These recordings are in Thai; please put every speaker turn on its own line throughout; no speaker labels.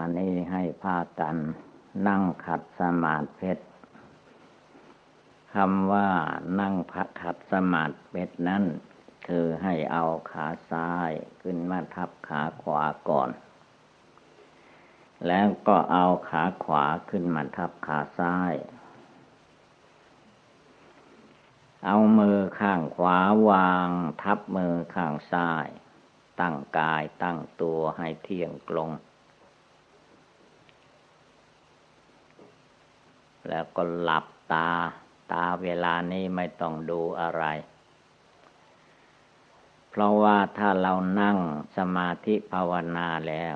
อันนี้ให้พากันนั่งขัดสมาธิคำว่านั่งพักขัดสมาธินั้น คือให้เอาขาซ้ายขึ้นมาทับขาขวาก่อน แล้วก็เอาขาขวาขึ้นมาทับขาซ้าย เอามือข้างขวาวางทับมือข้างซ้าย ตั้งกายตั้งตัวให้เที่ยงตรง แล้วก็หลับตา ตาเวลานี้ไม่ต้องดูอะไร เพราะว่าถ้าเรานั่งสมาธิภาวนาแล้ว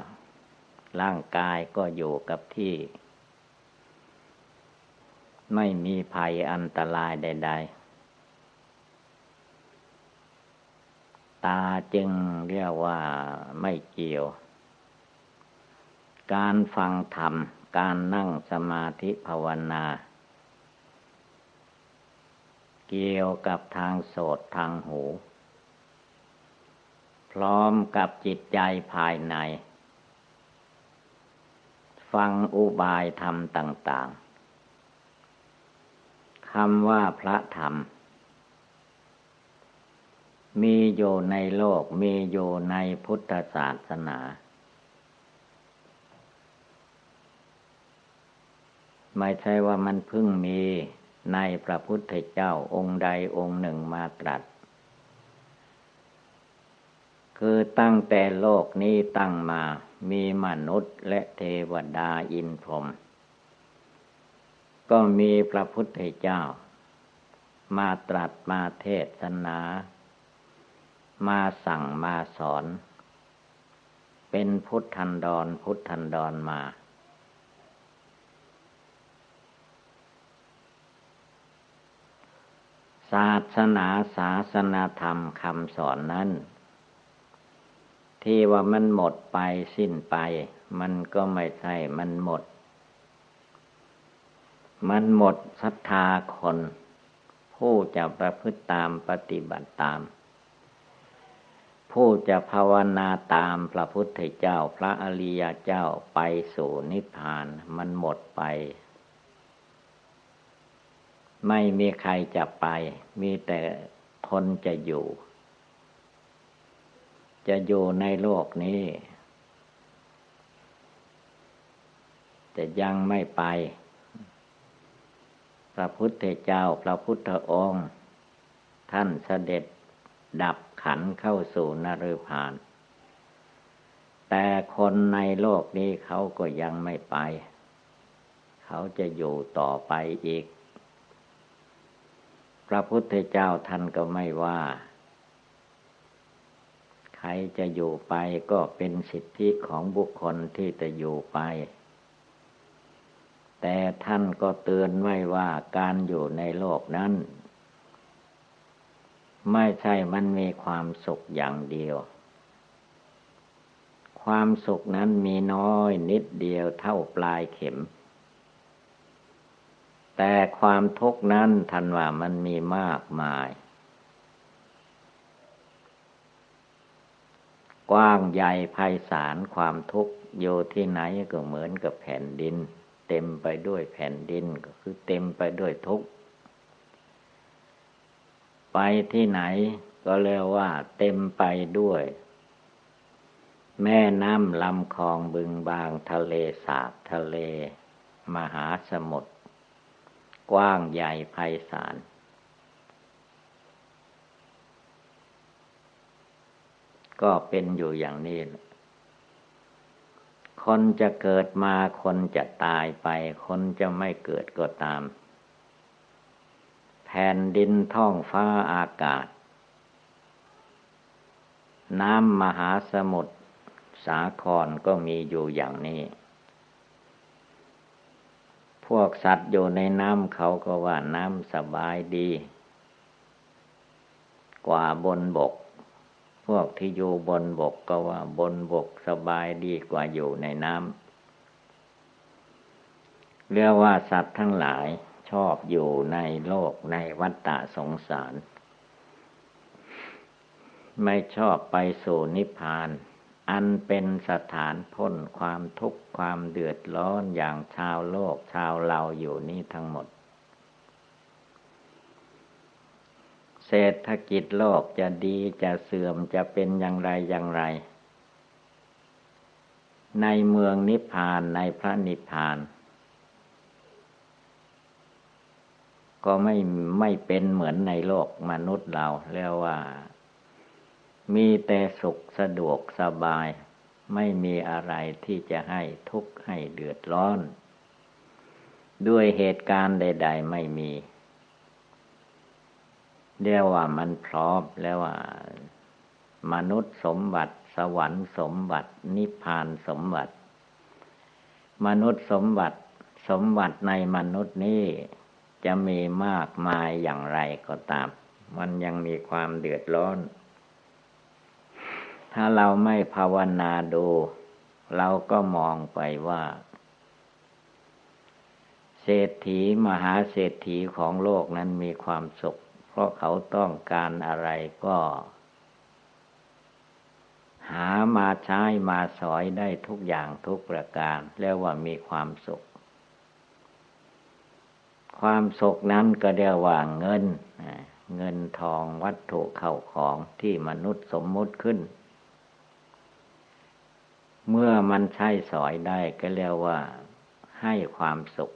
ร่างกายก็อยู่กับที่ ไม่มีภัยอันตรายใด ๆตาจึงเรียกว่าไม่เกี่ยว การฟังธรรม การนั่งสมาธิภาวนา เกี่ยวกับทางโสตทางหู พร้อมกับจิตใจภายใน ฟังอุบายธรรมต่าง ๆคำว่าพระธรรม มีอยู่ในโลกมีอยู่ในพุทธศาสนา ไม่ใช่ว่ามันเพิ่งมีในพระพุทธเจ้าองค์ใดองค์หนึ่งมาตรัส คือตั้งแต่โลกนี้ตั้งมามีมนุษย์และเทวดาอินพรหมก็มีพระพุทธเจ้า มาตรัสมาเทศนา มาสั่งมาสอน เป็นพุทธันดรพุทธันดรมา ศาสนาศาสนาธรรมคำสอนนั้น ที่ว่ามันหมดไปสิ้นไป มันก็ไม่ใช่มันหมด มันหมดศรัทธาคน ผู้จะประพฤติตามปฏิบัติตาม ผู้จะภาวนาตามพระพุทธเจ้าพระอริยเจ้าไปสู่นิพพาน มันหมดไป ไม่มีใครจะไป มีแต่คนจะอยู่ จะอยู่ในโลกนี้ แต่ยังไม่ไป พระพุทธเจ้าพระพุทธองค์ ท่านเสด็จดับขันเข้าสู่นรพาน แต่คนในโลกนี้เขาก็ยังไม่ไป เขาจะอยู่ต่อไปอีก พระพุทธเจ้าท่านก็ไม่ว่า ใครจะอยู่ไปก็เป็นสิทธิของบุคคลที่จะอยู่ไป แต่ท่านก็เตือนไว้ว่าการอยู่ในโลกนั้น ไม่ใช่มันมีความสุขอย่างเดียว ความสุขนั้นมีน้อยนิดเดียวเท่าปลายเข็ม แต่ความทุกข์นั้นทันว่ามันมีมากมาย กว้างใหญ่ไพศาลความทุกข์โยที่ไหนก็เหมือนกับแผ่นดิน เต็มไปด้วยแผ่นดินก็คือเต็มไปด้วยทุกข์ไปที่ไหนก็เรียกว่า เต็มไปด้วย แม่น้ำลำคลองบึงบางทะเลสาบทะเล มหาสมุทร กว้างใหญ่ไพศาลก็เป็นอยู่อย่างนี้ คนจะเกิดมาคนจะตายไป คนจะไม่เกิดก็ตาม แผ่นดินท้องฟ้าอากาศ น้ำมหาสมุทรสาครก็มีอยู่อย่างนี้ พวกสัตว์อยู่ในน้ำเขาก็ว่าน้ำสบายดี กว่าบนบก พวกที่อยู่บนบกก็ว่าบนบกสบายดีกว่าอยู่ในน้ำเรียกว่าสัตว์ทั้งหลายชอบอยู่ในโลกในวัฏฏะสงสาร ไม่ชอบไปสู่นิพพาน อันเป็นสถานพ้นความทุกข์ความเดือดร้อนอย่างชาวโลกชาวเราอยู่นี่ทั้งหมด เศรษฐกิจโลกจะดีจะเสื่อมจะเป็นอย่างไรอย่างไร ในเมืองนิพพานในพระนิพพาน ก็ไม่ไม่เป็นเหมือนในโลกมนุษย์เราเรียกว่า มีแต่สุขสะดวกสบาย ไม่มีอะไรที่จะให้ทุกข์ให้เดือดร้อน ด้วยเหตุการณ์ใด ๆ ไม่มีเรียกว่ามันพร้อมแล้วว่า มนุษย์สมบัติ สวรรค์สมบัติ นิพพานสมบัติ มนุษย์สมบัติ สมบัติในมนุษย์นี้จะมีมากมายอย่างไรก็ตาม มันยังมีความเดือดร้อน ถ้าเราไม่ภาวนาดู เราก็มองไปว่า เศรษฐีมหาเศรษฐีของโลกนั้นมีความสุข เพราะเขาต้องการอะไรก็ หามาใช้มาสอยได้ทุกอย่างทุกประการเรียกว่ามีความสุข ความสุขนั้นก็เรียกว่าเงินเงินทองวัตถุเข้าของที่มนุษย์สมมุติขึ้น เมื่อมันใช้สอยได้ก็เรียกว่าให้ความสุข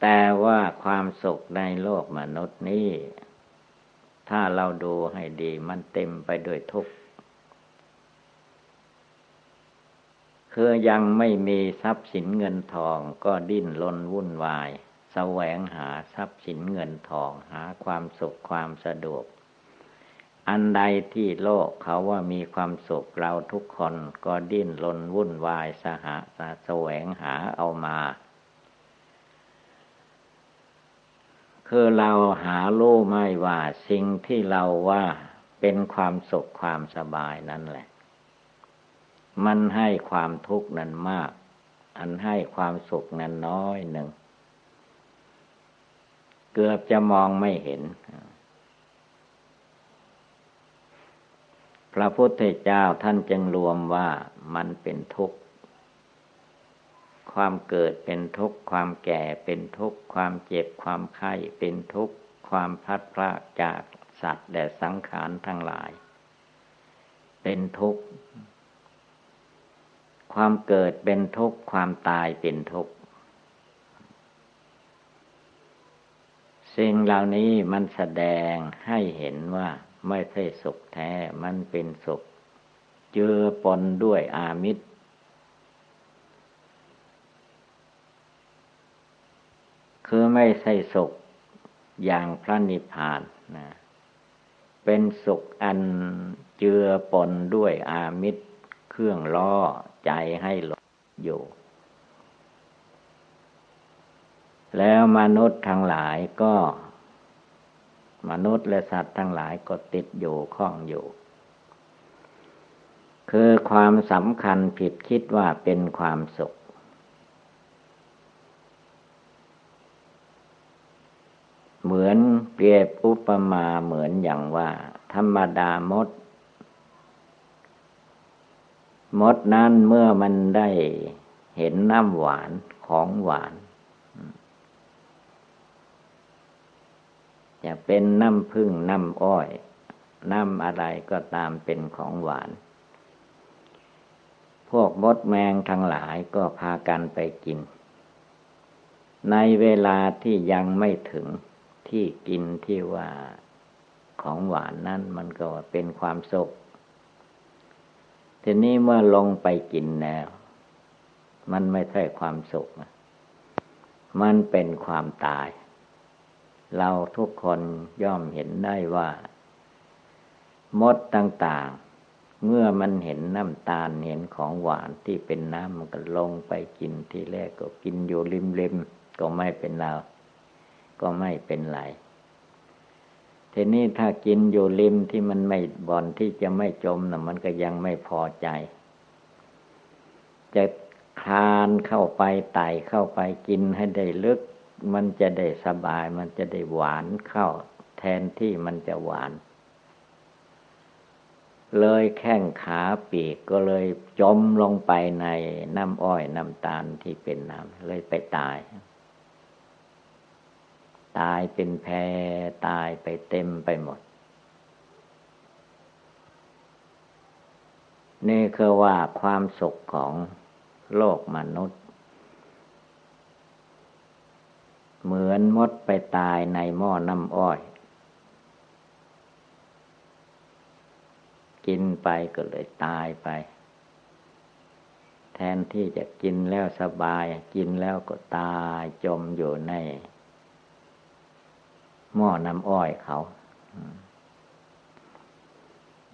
แต่ว่าความสุขในโลกมนุษย์นี้ ถ้าเราดูให้ดี มันเต็มไปด้วยทุกข์คือยังไม่มีทรัพย์สินเงินทองก็ดิ้นรนวุ่นวาย แสวงหาทรัพย์สินเงินทองหาความสุขความสะดวก อันใดที่โลกเขาว่ามีความสุขเราทุกคนก็ดิ้นรนวุ่นวายสหะแสวงหาเอามา คือเราหารู้ไม่ว่าสิ่งที่เราว่าเป็นความสุขความสบายนั่นแหละ มันให้ความทุกข์นั้นมาก อันให้ความสุขนั้นน้อยหนึ่ง เกือบจะมองไม่เห็น พระพุทธเจ้าท่านจึงรวมว่ามันเป็นทุกข์ ความเกิดเป็นทุกข์ ความแก่เป็นทุกข์ ความเจ็บความไข้เป็นทุกข์ ความพัดพลาดจากสัตว์และสังขารทั้งหลาย เป็นทุกข์ ความเกิดเป็นทุกข์ ความตายเป็นทุกข์สิ่งเหล่านี้มันแสดงให้เห็นว่า ไม่ใช่สุขแท้ มันเป็นสุข เจือปนด้วยอามิตร คือไม่ใช่สุขอย่างพระนิพพานนะ เป็นสุขอันเจือปนด้วยอามิตร เครื่องล่อใจให้หลงอยู่ แล้วมนุษย์ทั้งหลายก็ มนุษย์และสัตว์ทั้งหลายก็ติดอยู่ข้องอยู่ คือความสำคัญผิดคิดว่าเป็นความสุข เหมือนเปรียบอุปมาเหมือนอย่างว่า ธรรมดามด มดนั้นเมื่อมันได้เห็นน้ำหวานของหวาน จะเป็นน้ำพึ่งน้ำอ้อย น้ำอะไรก็ตามเป็นของหวาน พวกมดแมงทั้งหลายก็พากันไปกิน ในเวลาที่ยังไม่ถึงที่กินที่ว่าของหวานนั้นมันก็เป็นความสุขทีนี้เมื่อลงไปกินแล้ว มันไม่ใช่ความสุข มันเป็นความตาย เราทุกคนย่อมเห็นได้ว่า มดต่างๆ เมื่อมันเห็นน้ำตาลเห็นของหวานที่เป็นน้ำมันก็ลงไปกินที่แรกก็กินอยู่ริมๆก็ไม่เป็นเราก็ไม่เป็นไรทีนี้ถ้ากินอยู่ริมที่มันไม่บ่อนที่จะไม่จมนะมันก็ยังไม่พอใจ จะคลานเข้าไปไต่เข้าไปกินให้ได้ลึก มันจะได้สบาย มันจะได้หวานเข้า แทนที่มันจะหวาน เลยแข้งขาปีกก็เลยจมลงไปในน้ำอ้อยน้ำตาลที่เป็นน้ำเลยไปตาย ตายเป็นแพตายไปเต็มไปหมด นี่คือว่าความสุขของโลกมนุษย์ เหมือนมดไปตายในหม้อน้ำอ้อย กินไปก็เลยตายไป แทนที่จะกินแล้วสบาย กินแล้วก็ตายจมอยู่ใน หม้อน้ำอ้อยเขา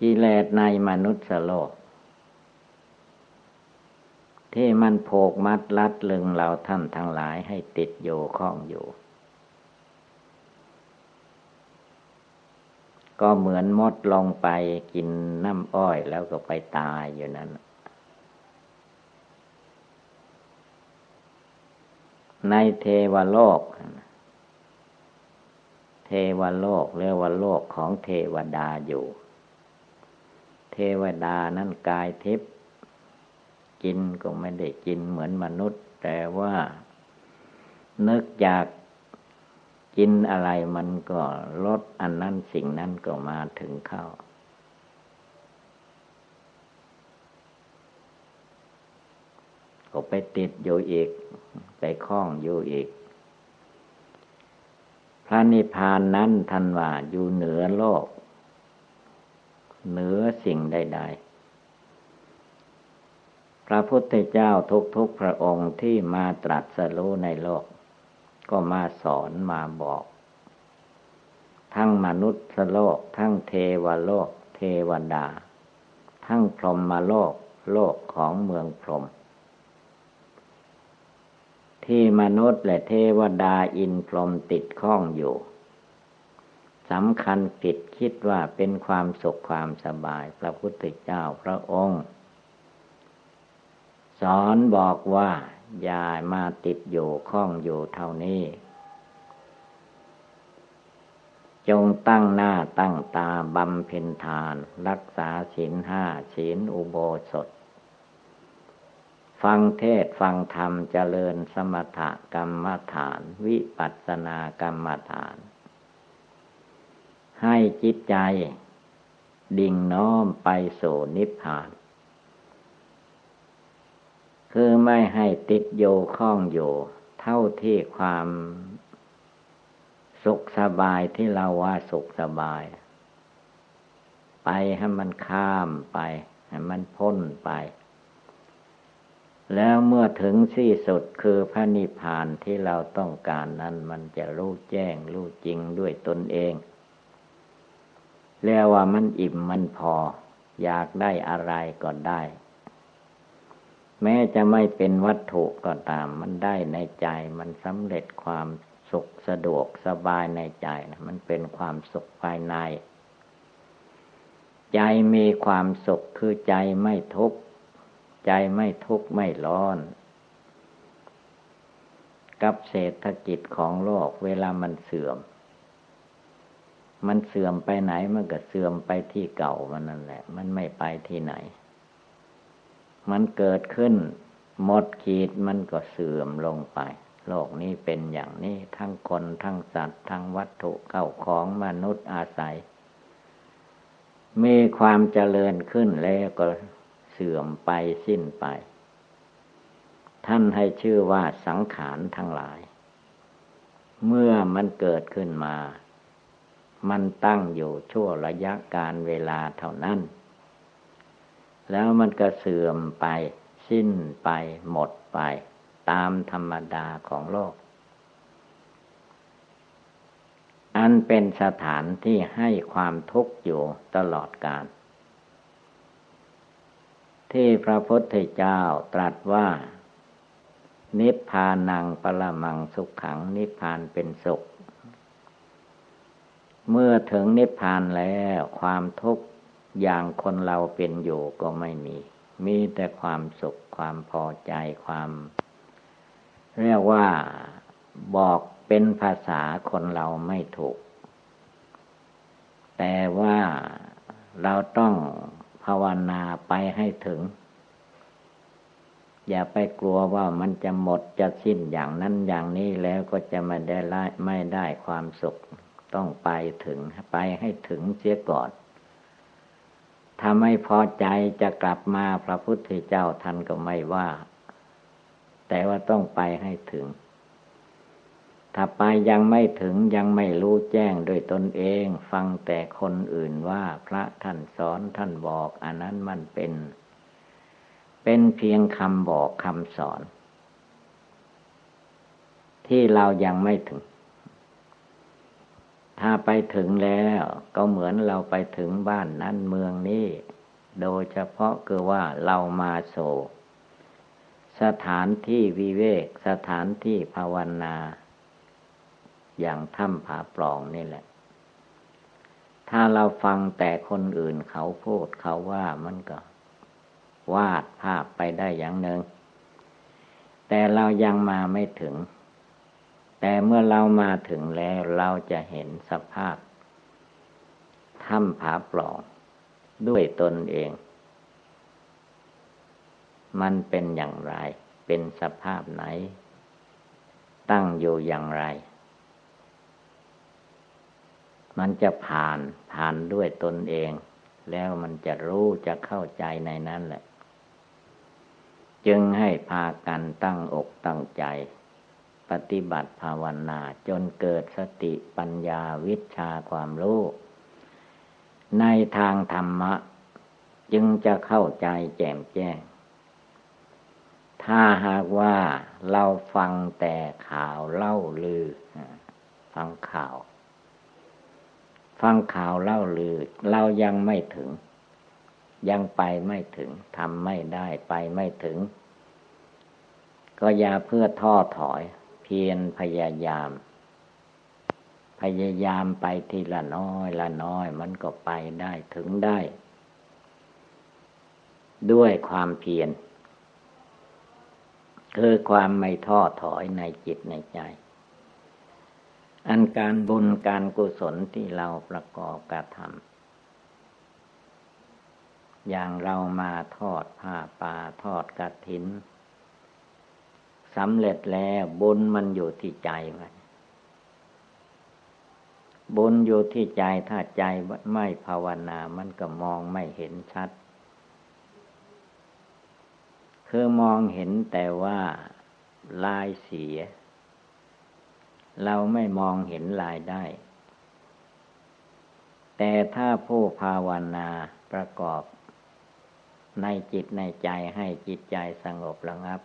กิเลสในมนุษย์โลก ที่มันโผกมัดลัดลึงเราท่านทั้งหลายให้ติดอยู่ข้องอยู่ ก็เหมือนมดลงไปกินน้ำอ้อยแล้วก็ไปตายอยู่นั้น ในเทวโลก เทวโลกเรียกว่าโลกของเทวดาอยู่ เทวดานั้นกายทิพย์ กินก็ไม่ได้กินเหมือนมนุษย์ แต่ว่านึกอยากกินอะไรมันก็ลดอันนั้นสิ่งนั้นก็มาถึงเข้า ก็ไปติดอยู่อีก ไปคล้องอยู่อีก พระนิพพานนั้นท่านว่าอยู่เหนือโลก เหนือสิ่งใดๆ พระพุทธเจ้าทุกๆพระองค์ที่มาตรัสรู้ในโลก ก็มาสอนมาบอก ทั้งมนุษย์โลก ทั้งเทวโลก เทวดา ทั้งพรหมโลก โลกของเมืองพรหมที่มนุษย์และเทวดาอินพรหมติดข้องอยู่สำคัญผิดคิดว่าเป็นความสุขความสบาย พระพุทธเจ้าพระองค์ สอนบอกว่า อย่ามาติดอยู่ข้องอยู่เท่านี้ จงตั้งหน้าตั้งตาบำเพ็ญทาน รักษาศีลห้าศีลอุโบสถ ฟังเทศฟังธรรมเจริญสมถกรรมฐาน วิปัสสนากรรมฐาน ให้จิตใจ ดิ่งน้อมไปสู่นิพพาน คือไม่ให้ติดโยข้องอยู่ เท่าที่ความสุขสบายที่เราว่าสุขสบาย ไปให้มันข้ามไปให้มันพ้นไป แล้วเมื่อถึงที่สุดคือพระนิพพานที่เราต้องการนั้น มันจะรู้แจ้งรู้จริงด้วยตนเองเรียกว่ามันอิ่มมันพอ อยากได้อะไรก็ได้ แม้จะไม่เป็นวัตถุก็ตาม มันได้ในใจมันสำเร็จความสุขสะดวกสบายในใจนะมันเป็นความสุขภายใน ใจมีความสุขคือใจไม่ทุกข์ใจไม่ทุกข์ไม่ร้อน กับเศรษฐกิจของโลกเวลามันเสื่อม มันเสื่อมไปไหนมันก็เสื่อมไปที่เก่ามันนั่นแหละ มันไม่ไปที่ไหน มันเกิดขึ้น หมดขีดมันก็เสื่อมลงไป โลกนี้เป็นอย่างนี้ทั้งคนทั้งสัตว์ทั้งวัตถุเก่าของมนุษย์อาศัย มีความเจริญขึ้นแล้วก็เสื่อมไปสิ้นไป ท่านให้ชื่อว่าสังขารทั้งหลาย เมื่อมันเกิดขึ้นมา มันตั้งอยู่ชั่วระยะการเวลาเท่านั้น แล้วมันก็เสื่อมไป สิ้นไปหมดไป ตามธรรมดาของโลก อันเป็นสถานที่ให้ความทุกข์อยู่ตลอดกาลที่พระพุทธเจ้าตรัสว่า นิพพานังปรมังสุขขังนิพพานเป็นสุข เมื่อถึงนิพพานแล้วความทุกข์ อย่างคนเราเป็นอยู่ก็ไม่มี มีแต่ความสุขความพอใจความ เรียกว่าบอกเป็นภาษาคนเราไม่ถูก แต่ว่าเราต้องภาวนาไปให้ถึง อย่าไปกลัวว่ามันจะหมดจะสิ้นอย่างนั้นอย่างนี้แล้วก็จะไม่ได้ไม่ได้ความสุข ต้องไปถึงไปให้ถึงเสียก่อน ถ้าไม่พอใจจะกลับมาพระพุทธเจ้าท่านก็ไม่ว่า แต่ว่าต้องไปให้ถึง ถ้าไปยังไม่ถึงยังไม่รู้แจ้งโดยตนเอง ฟังแต่คนอื่นว่าพระท่านสอนท่านบอก อันนั้นมันเป็น เป็นเพียงคำบอกคำสอน ที่เรายังไม่ถึง ถ้าไปถึงแล้วก็เหมือนเราไปถึงบ้านนั้นเมืองนี้ โดยเฉพาะคือว่าเรามาโศสถานที่วิเวกสถานที่ภาวนา อย่างถ้ำผาปล่องนี่แหละ ถ้าเราฟังแต่คนอื่นเขาพูดเขาว่ามันก็ วาดภาพไปได้อย่างหนึ่งแต่เรายังมาไม่ถึง แต่เมื่อเรามาถึงแล้วเราจะเห็นสภาพถ้ำผาปล่องด้วยตนเอง มันเป็นอย่างไร เป็นสภาพไหน ตั้งอยู่อย่างไร มันจะผ่านผ่านด้วยตนเอง แล้วมันจะรู้จะเข้าใจในนั้นแหละ จึงให้พากันตั้งอกตั้งใจ ปฏิบัติภาวนาจนเกิดสติปัญญาวิชาความรู้ ในทางธรรมะ จึงจะเข้าใจแจ่มแจ้ง ถ้าหากว่าเราฟังแต่ข่าวเล่าลือ ฟังข่าว ฟังข่าวเล่าลือ เรายังไม่ถึง ยังไปไม่ถึงทำไม่ได้ไปไม่ถึงก็อย่าเพื่อท้อถอย พียรพยายาม พยายามไปทีละน้อยละน้อย มันก็ไปได้ถึงได้ ด้วยความเพียรคือความไม่ท้อถอยในจิตในใจ อันการบุญการกุศลที่เราประกอบกระทำอย่างเรามาทอดผ้าป่าทอดกระถิน สำเร็จแล้วบุญมันอยู่ที่ใจไว้บุญอยู่ที่ใจถ้าใจไม่ภาวนามันก็มองไม่เห็นชัด คือมองเห็นแต่ว่าลายเสีย เราไม่มองเห็นลายได้ แต่ถ้าผู้ภาวนาประกอบ ในจิตในใจให้จิตใจสงบระงับ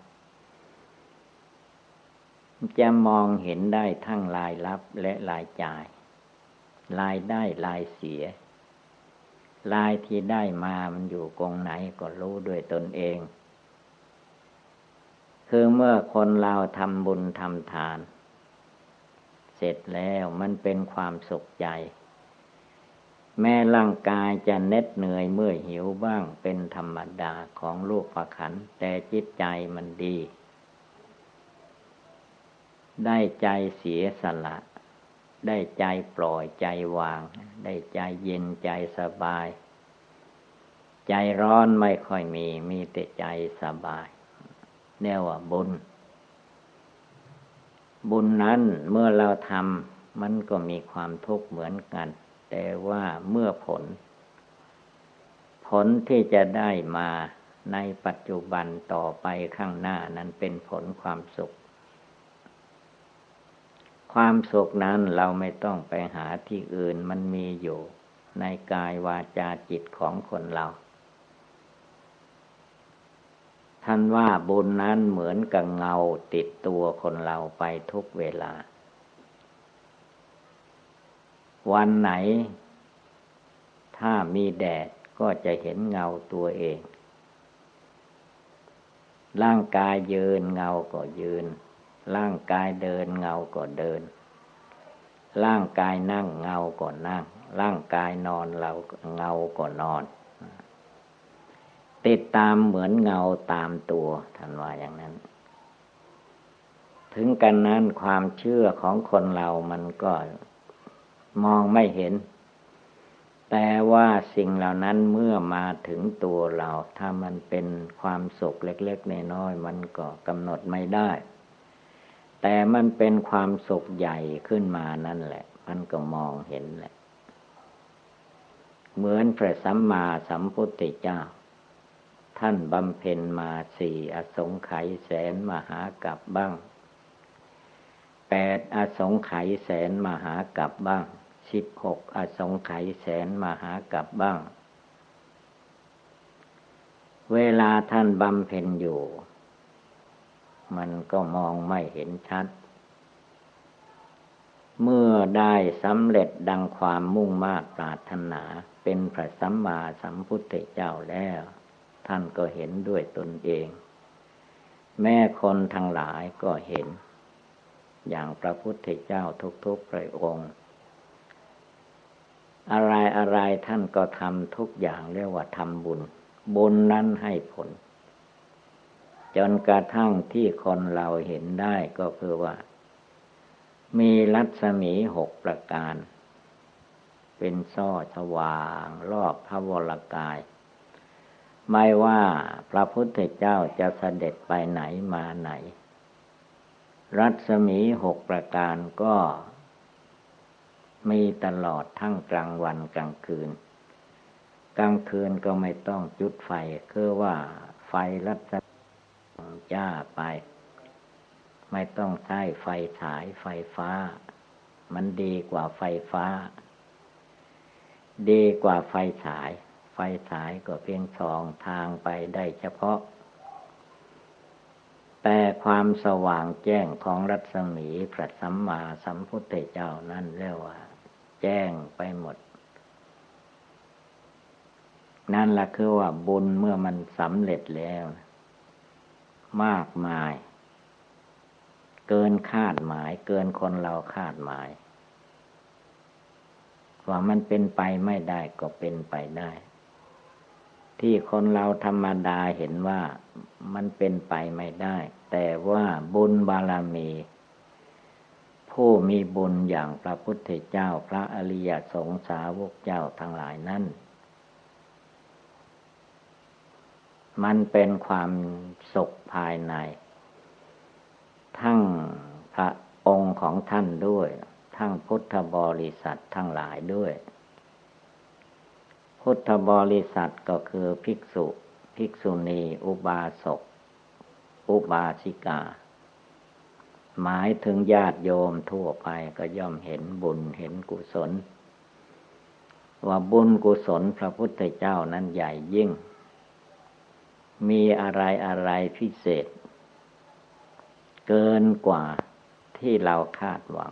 จะมองเห็นได้ทั้งลายรับและลายจ่ายลายได้ลายเสียลายที่ได้มามันอยู่กองไหนก็รู้ด้วยตนเอง คือเมื่อคนเราทำบุญทำทาน เสร็จแล้วมันเป็นความสุขใจ แม่ร่างกายจะเน็ดเหนื่อยเมื่อหิวบ้างเป็นธรรมดาของลูกประขัน แต่จิตใจมันดี ได้ใจเสียสละ ได้ใจปล่อยใจวาง ได้ใจเย็นใจสบาย ใจร้อนไม่ค่อยมี มีแต่ใจสบายเนี่ยว่าบุญ บุญนั้นเมื่อเราทำมันก็มีความทุกข์เหมือนกัน แต่ว่าเมื่อผล ผลที่จะได้มาในปัจจุบันต่อไปข้างหน้านั้นเป็นผลความสุข ความสุขนั้นเราไม่ต้องไปหาที่อื่นมันมีอยู่ ในกายวาจาจิตของคนเรา ท่านว่าบุญนั้นเหมือนกับเงาติดตัวคนเราไปทุกเวลา วันไหน ถ้ามีแดดก็จะเห็นเงาตัวเอง ร่างกายยืนเงาก็ยืน ร่างกายเดินเงาก็เดิน ร่างกายนั่งเงาก็นั่ง ร่างกายนอนเราเงาก็นอน ติดตามเหมือนเงาตามตัวท่านว่าอย่างนั้น ถึงกันนั้นความเชื่อของคนเรามันก็มองไม่เห็น แต่ว่าสิ่งเหล่านั้นเมื่อมาถึงตัวเรา ถ้ามันเป็นความสุขเล็ก ๆ น้อยๆมันก็กำหนดไม่ได้ แต่มันเป็นความสุขใหญ่ขึ้นมานั่นแหละ มันก็มองเห็นแหละ เหมือนพระสัมมาสัมพุทธเจ้า ท่านบำเพ็ญมาสี่อสงไขยแสนมหากับบ้างแปดอสงไขยแสนมหากับบ้างสิบหกอสงไขยแสนมหากับบ้าง เวลาท่านบำเพ็ญอยู่ มันก็มองไม่เห็นชัด เมื่อได้สำเร็จดังความมุ่งมา่ปรารถนา เป็นพระสัมมาสัมพุทธเจ้าแล้ว ท่านก็เห็นด้วยตนเอง แม่คนทั้งหลายก็เห็น อย่างพระพุทธเจ้าทุกๆพระองค์อะไรอะไรท่านก็ทำทุกอย่างเรียกว่าทำบุญ บุญนั้นให้ผล จนกระทั่งที่คนเราเห็นได้ก็คือว่า มีรัศมีหกประการ เป็นซ่อสว่างรอบพระวรกาย ไม่ว่าพระพุทธเจ้าจะเสด็จไปไหนมาไหน รัศมีหกประการก็มีตลอดทั้งกลางวันกลางคืน กลางคืนก็ไม่ต้องจุดไฟ คือว่าไฟรัศ จ้าไป ไม่ต้องใช้ไฟฉายไฟฟ้า มันดีกว่าไฟฟ้า ดีกว่าไฟฉาย ไฟฉายก็เพียงสองทางไปได้เฉพาะ แต่ความสว่างแจ้งของรัศมีพระสัมมาสัมพุทธเจ้านั่นเรียกว่า แจ้งไปหมดนั่นแหละคือว่าบุญเมื่อมันสำเร็จแล้ว มากมาย เกินคาดหมาย เกินคนเราคาดหมาย ว่ามันเป็นไปไม่ได้ก็เป็นไปได้ ที่คนเราธรรมดาเห็นว่ามันเป็นไปไม่ได้ แต่ว่าบุญบารมี ผู้มีบุญอย่างพระพุทธเจ้าพระอริยสงสาวกเจ้าทั้งหลายนั้น มันเป็นความสุขภายใน ทั้งพระองค์ของท่านด้วย ทั้งพุทธบริษัททั้งหลายด้วย พุทธบริษัทก็คือภิกษุ ภิกษุณี อุบาสก อุบาสิกา หมายถึงญาติโยมทั่วไปก็ย่อมเห็นบุญเห็นกุศล ว่าบุญกุศลพระพุทธเจ้านั้นใหญ่ยิ่ง มีอะไรอะไรพิเศษ เกินกว่าที่เราคาดหวัง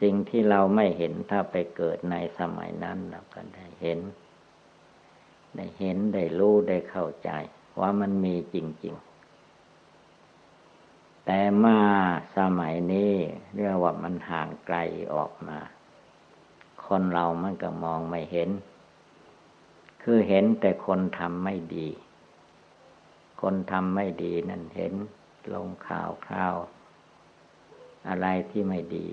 สิ่งที่เราไม่เห็นถ้าไปเกิดในสมัยนั้นเราก็ได้เห็น ได้เห็นได้รู้ได้เข้าใจ ว่ามันมีจริง ๆแต่มาสมัยนี้เรียกว่ามันห่างไกลออกมา คนเรามันก็มองไม่เห็น คือเห็นแต่คนทำไม่ดี คนทำไม่ดีนั่นเห็นลงข่าวข่าว อะไรที่ไม่ดี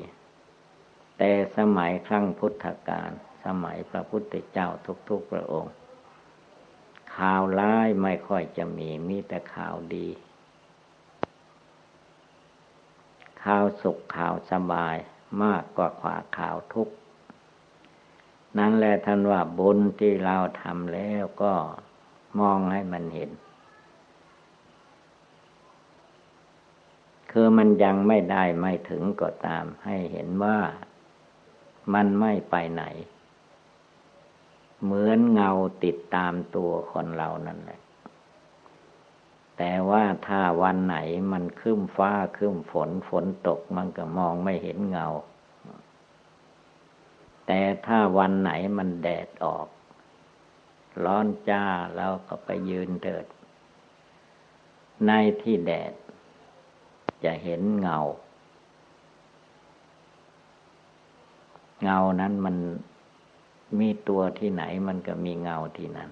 แต่สมัยครั้งพุทธกาลสมัยพระพุทธเจ้าทุกๆพระองค์ ข่าวร้ายไม่ค่อยจะมีมีแต่ข่าวดี ข่าวสุขข่าวสบายมากกว่าข่าวทุกข์ นั่นแหละท่านว่าบุญที่เราทำแล้วก็มองให้มันเห็น คือมันยังไม่ได้ไม่ถึงก็ตาม ให้เห็นว่ามันไม่ไปไหน เหมือนเงาติดตามตัวคนเรานั่นแหละ แต่ว่าถ้าวันไหนมันคืมฟ้าคืมฝนฝนตกมันก็มองไม่เห็นเงา แต่ถ้าวันไหนมันแดดออก ร้อนจ้าเราก็ไปยืนเถิด ในที่แดด จะเห็นเงา เงานั้นมันมีตัวที่ไหนมันก็มีเงาที่นั้น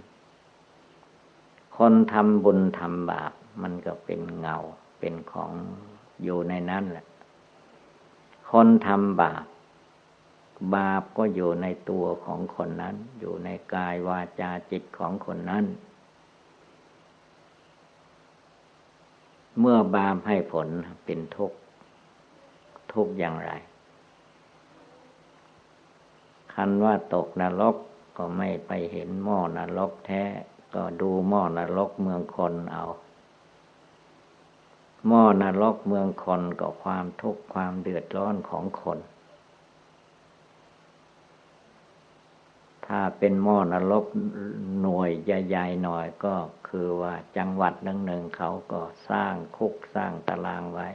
คนทำบุญทำบาปมันก็เป็นเงาเป็นของอยู่ในนั้นแหละ คนทำบาป บาปก็อยู่ในตัวของคนนั้น อยู่ในกายวาจาจิตของคนนั้น เมื่อบาปให้ผลเป็นทุกข์ทุกข์อย่างไร คันว่าตกนรกก็ไม่ไปเห็นหม้อนรกแท้ ก็ดูหม้อนรกเมืองคนเอาหม้อนรกเมืองคนก็ความทุกข์ความเดือดร้อนของคน ถ้าเป็นหม้อนรกหน่วยใหญ่ๆหน่อยก็คือว่าจังหวัดหนึ่งๆเขาก็สร้างคุกสร้างตารางไว้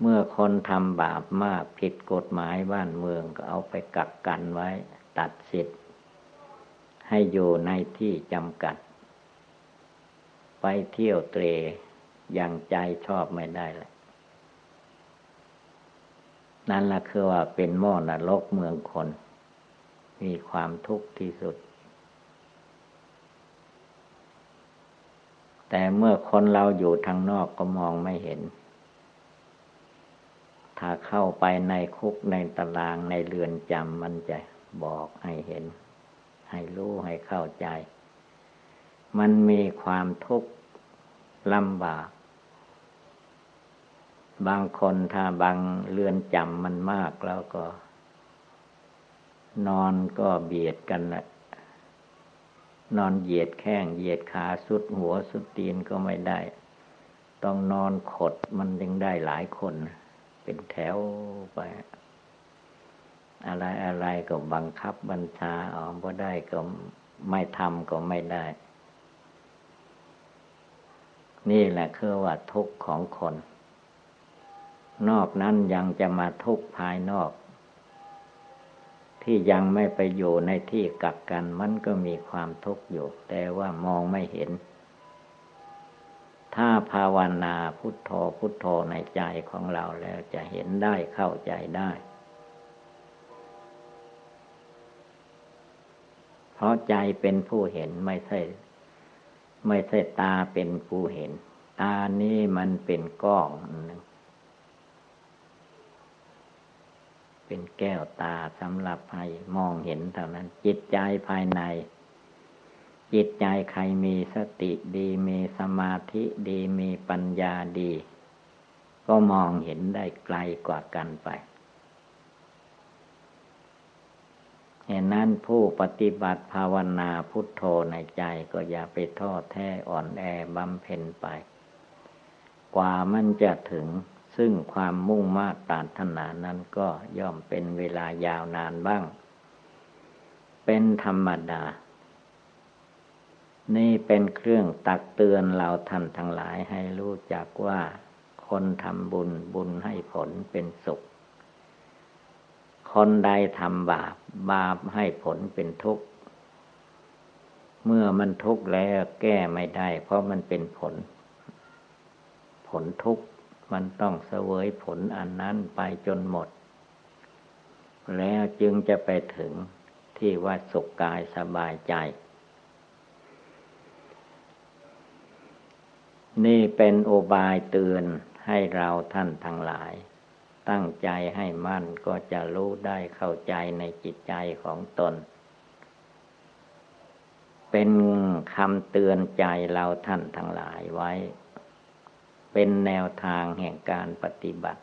เมื่อคนทำบาปมากผิดกฎหมายบ้านเมืองก็เอาไปกักกันไว้ ตัดสิทธิ์ ให้อยู่ในที่จำกัด ไปเที่ยวเตรอย่างใจชอบไม่ได้แหละนั่นละคือว่าเป็นหม้อนรกเมืองคน มีความทุกข์ที่สุด แต่เมื่อคนเราอยู่ทางนอกก็มองไม่เห็น ถ้าเข้าไปในคุกในตารางในเรือนจำมันจะบอกให้เห็น ให้รู้ให้เข้าใจ มันมีความทุกข์ลำบากบางคนถ้าบางเรือนจำมันมากแล้วก็ นอนก็เบียดกันละนอนเหยียดแข้งเหยียดขาสุดหัวสุดตีนก็ไม่ได้ ต้องนอนขดมันยังได้หลายคน เป็นแถวไป อะไรอะไรก็บังคับบัญชาออกก็ได้ก็ไม่ทำก็ไม่ได้ นี่แหละคือว่าทุกข์ของคน นอกนั้นยังจะมาทุกข์ภายนอก ที่ยังไม่ไปอยู่ในที่กักกันมันก็มีความทุกข์อยู่ แต่ว่ามองไม่เห็น ถ้าภาวนาพุทโธพุทโธในใจของเราแล้วจะเห็นได้เข้าใจได้ เพราะใจเป็นผู้เห็นไม่ใช่ ไม่ใช่ตาเป็นผู้เห็น ตานี้มันเป็นกล้องหนึ่ง เป็นแก้วตาสำหรับให้มองเห็นเท่านั้น จิตใจภายใน จิตใจใครมีสติดีมีสมาธิดีมีปัญญาดี ก็มองเห็นได้ไกลกว่ากันไปเหตุนั้นผู้ปฏิบัติภาวนาพุทโธในใจก็อย่าไปท้อแท้อ่อนแอบำเพ็ญไป กว่ามันจะถึง ซึ่งความมุ่งมา่ปรารถนานั้นก็ย่อมเป็นเวลายาวนานบ้าง เป็นธรรมดา นี่เป็นเครื่องตักเตือนเราท่านทั้งหลายให้รู้จักว่า คนทำบุญบุญให้ผลเป็นสุข คนใดทำบาปบาปให้ผลเป็นทุกข์ เมื่อมันทุกข์แล้วแก้ไม่ได้ เพราะมันเป็นผล ผลทุกข์ มันต้องเสวยผลอันนั้นไปจนหมด แล้วจึงจะไปถึงที่ว่าสุขกายสบายใจ นี่เป็นโอบายเตือนให้เราท่านทั้งหลาย ตั้งใจให้มั่นก็จะรู้ได้เข้าใจในจิตใจของตน เป็นคำเตือนใจเราท่านทั้งหลายไว้ เป็นแนวทางแห่งการปฏิบัติ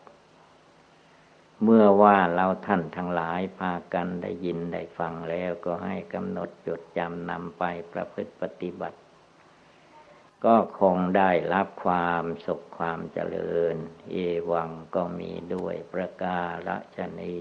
เมื่อว่าเราท่านทั้งหลายพากันได้ยินได้ฟังแล้วก็ให้กำหนดจดจำนำไปประพฤติปฏิบัติ ก็คงได้รับความสุขความเจริญ เอวังก็มีด้วยประกาศชนี